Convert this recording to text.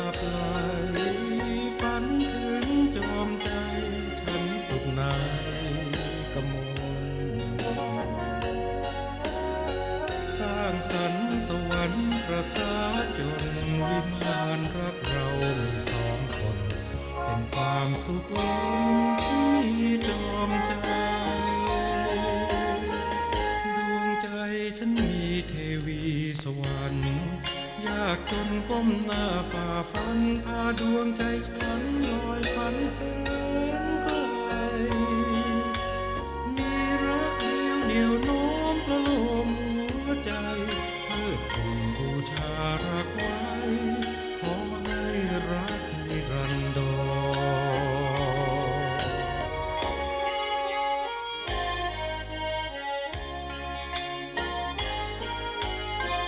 ลับไหลฝันถึงจอมใจ ฉันสุขในกมลสร้างสรรค์สวรรค์ประสาจนวิมานรักเราสองคน เป็นความสุขล้นมีจอมใจ ดวงใจฉันมีเทวีสวรรค์ ยากจนก้มหน้าฝ่าฟัน พาดวงใจฉันลอยฝันแสนไกลมีรักเดียวเหนียวน้อย